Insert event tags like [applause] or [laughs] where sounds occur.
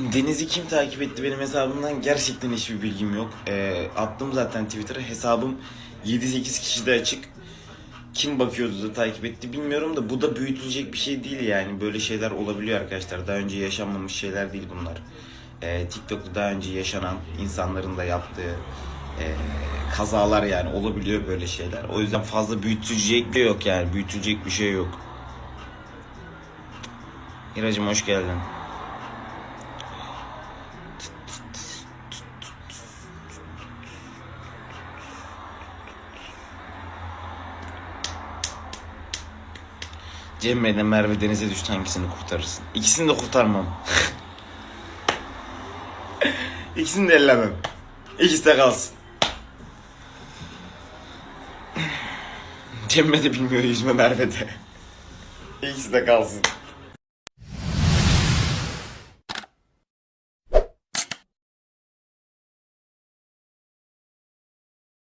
Deniz'i kim takip etti benim hesabımdan gerçekten hiçbir bilgim yok. Ee, attım zaten Twitter'a hesabım 7-8 kişi de açık. Kim bakıyordu da takip etti bilmiyorum da bu da büyütülecek bir şey değil yani. Böyle şeyler olabiliyor arkadaşlar. Daha önce yaşanmamış şeyler değil bunlar. Ee, TikTok'ta daha önce yaşanan insanların da yaptığı ee, kazalar yani olabiliyor böyle şeyler. O yüzden fazla büyütülecek de yok yani. Büyütülecek bir şey yok. İracım hoş geldin. Cemre ile Merve denize düştü hangisini kurtarırsın? İkisini de kurtarmam. [laughs] İkisini de ellemem. İkisi de kalsın. Cemre de bilmiyor yüzme Merve de. İkisi de kalsın.